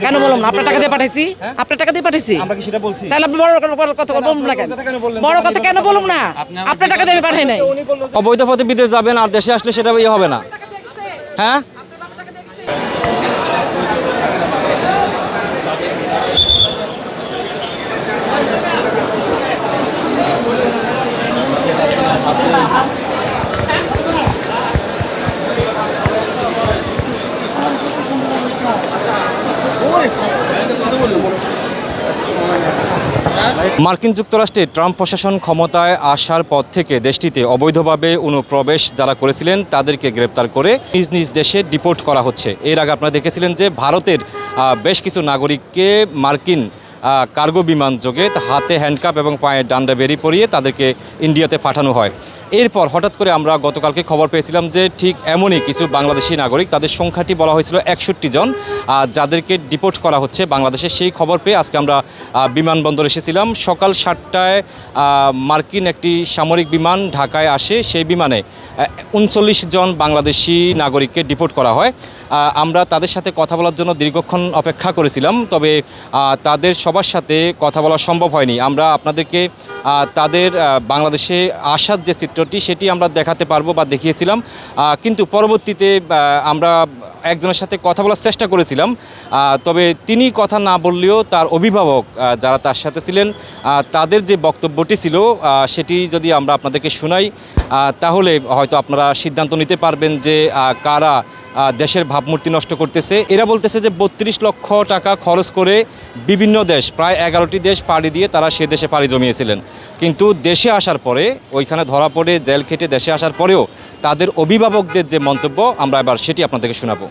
কেন বললাম না? আপনার টাকা দিয়ে পাঠাইছি? আপনার টাকা দিয়ে পাঠাইছি? আমরা কি সেটা বলছি? তাহলে আপনি বড় বড় কথা বলুন না কেন? বড় কথা কেন বলুন না? আপনার টাকা দিয়ে আমি পাঠাই নাই। উনি বলল যে- অবৈধ পথে বিদেশ যাবেন আর দেশে আসলে সেটা ইয়ে হবে না। হ্যাঁ? মার্কিন যুক্তরাষ্ট্রে ট্রাম্প প্রশাসন ক্ষমতায় আসার পর থেকে দেশটিতে অবৈধভাবে অনুপ্রবেশ যারা করেছিলেন, তাদেরকে গ্রেপ্তার করে নিজ নিজ দেশে ডিপোর্ট করা হচ্ছে। এর আগে আপনারা দেখেছিলেন যে ভারতের বেশ কিছু নাগরিককে মার্কিন কার্গো বিমান যোগে হাতে হ্যান্ডকাপ এবং পায়ে ডান্ডা বেরি পরিয়ে তাদেরকে ইন্ডিয়াতে পাঠানো হয়। এরপর হঠাৎ করে আমরা গতকালকে খবর পেয়েছিলাম যে ঠিক এমনই কিছু বাংলাদেশি নাগরিক, তাদের সংখ্যাটি বলা হয়েছিল একষট্টি জন যাদেরকে ডিপোর্ট করা হচ্ছে বাংলাদেশে সেই খবর পেয়ে আজকে আমরা বিমানবন্দর এসেছিলাম। সকাল সাতটায় মার্কিন একটি সামরিক বিমান ঢাকায় আসে। সেই বিমানে উনচল্লিশ জন বাংলাদেশি নাগরিককে ডিপোর্ট করা হয়। আমরা তাদের সাথে কথা বলার জন্য দীর্ঘক্ষণ অপেক্ষা করেছিলাম, তবে তাদের সবার সাথে কথা বলা সম্ভব হয়নি। আমরা আপনাদেরকে তাদের বাংলাদেশে আসার যে চিত্রটি, সেটি আমরা দেখাতে পারব বা দেখিয়েছিলাম। কিন্তু পরবর্তীতে আমরা একজনের সাথে কথা বলার চেষ্টা করেছিলাম। তবে তিনি কথা না বললেও তার অভিভাবক যারা তার সাথে ছিলেন তাদের যে বক্তব্যটি ছিল সেটি যদি আমরা আপনাদেরকে শোনাই তাহলে হয়তো আপনারা সিদ্ধান্ত নিতে পারবেন যে কারা দেশের ভাবমূর্তি নষ্ট করতেছে। এরা বলতেছে যে বত্রিশ লক্ষ টাকা খরচ করে বিভিন্ন দেশ প্রায় এগারোটি দেশ পাড়ি দিয়ে তারা সে দেশে পাড়ি জমিয়েছিলেন। কিন্তু দেশে আসার পরে ওইখানে ধরা পড়ে জেল খেটে দেশে আসার পরেও তাদের অভিভাবকদের যে মন্তব্য আমরা এবার সেটি আপনাদেরকে শোনাবো?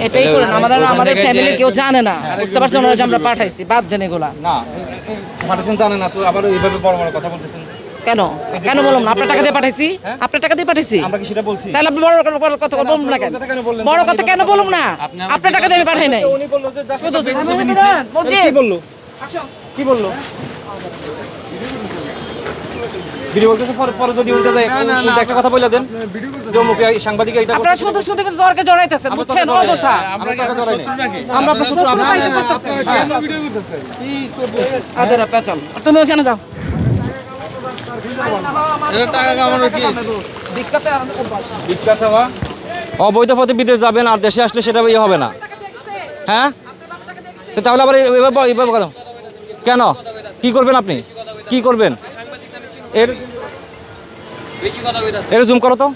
এটাই করেন। আমাদের আমাদের ফ্যামিলি কেউ জানে না। বুঝতে পারছেন আমরা পাঠাইছি। বাদ দেন এগুলা। না এ- এ- পাঠাচ্ছেন জানে না। তো আবার এইভাবে বড় বড় কথা বলতেছেন কেন? কেন বলুন না? আপনার টাকা দিয়ে পাঠাইছি? আপনার টাকা দিয়ে পাঠাইছি? আমরা কি সেটা বলছি? তাহলে আপনি বড় বড় কথা বলুন না কেন? কেন? বড় কথা কেন বলুন না? আপনার টাকা দিয়ে আমি পাঠাই নাই। উনি বলল যে। বলছি। কি বলল? কি বলল? ভিডিও পরে পরে যদি উল্টে যায় একটা কথা বলে দেন। যে সাংবাদিক এটা আপনারা শুধু শুধু কিন্তু দরকে জড়াইতেছেন আমরা বুঝছেন? তো জড়াই অযথা। আমরা টাকা জড়াই আমরা আপনার শত্রু আমরা আচ্ছা পেঁচাল। তুমি ওখানে যাও। অবৈধ পথে বিদেশ যাবেন আর দেশে আসলে সেটা ইয়ে হবে না। হ্যাঁ? তো তাহলে আবার এভাবে কেন? কি করবেন আপনি? কি করবেন? এর এর জুম করো তো।